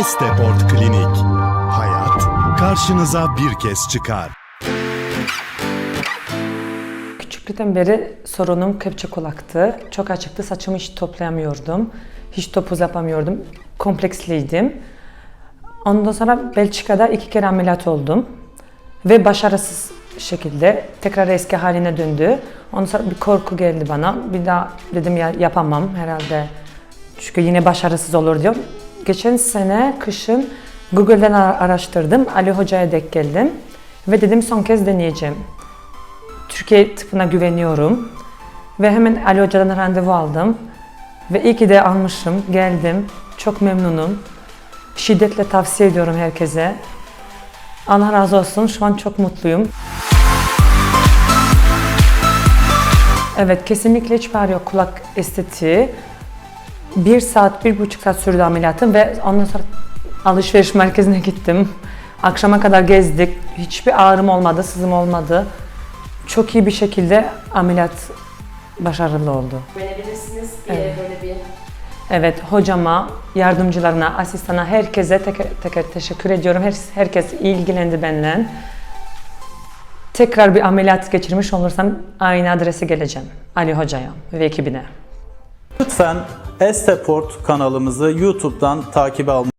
Esteport Klinik. Hayat karşınıza bir kez çıkar. Küçüklükten beri sorunum kepçe kulaktı. Çok açıktı. Saçımı hiç toplayamıyordum. Hiç topuz yapamıyordum. Kompleksliydim. Ondan sonra Belçika'da iki kere ameliyat oldum. Ve başarısız şekilde tekrar eski haline döndü. Ondan sonra bir korku geldi bana. Bir daha dedim ya yapamam herhalde. Çünkü yine başarısız olur diyor. Geçen sene kışın Google'den ara- araştırdım. Ali Hoca'ya denk geldim. Ve dedim son kez deneyeceğim. Türkiye tıpına güveniyorum. Ve hemen Ali Hoca'dan randevu aldım. Ve iyi ki de almışım, geldim. Çok memnunum. Şiddetle tavsiye ediyorum herkese. Allah razı olsun, şu an çok mutluyum. Evet, kesinlikle hiç var yok kulak estetiği. Bir saat, bir buçuk saat sürdü ameliyatım ve ondan sonra alışveriş merkezine gittim. Akşama kadar gezdik. Hiçbir ağrım olmadı, sızım olmadı. Çok iyi bir şekilde ameliyat başarılı oldu. Güvenebilirsiniz diye Evet. böyle bir Evet, hocama, yardımcılarına, asistana, herkese teker teker teşekkür ediyorum. Her, herkes ilgilendi benimle. Tekrar bir ameliyat geçirmiş olursam aynı adrese geleceğim. Ali Hoca'ya ve ekibine. Lütfen Esteport kanalımızı YouTube'dan takip almayı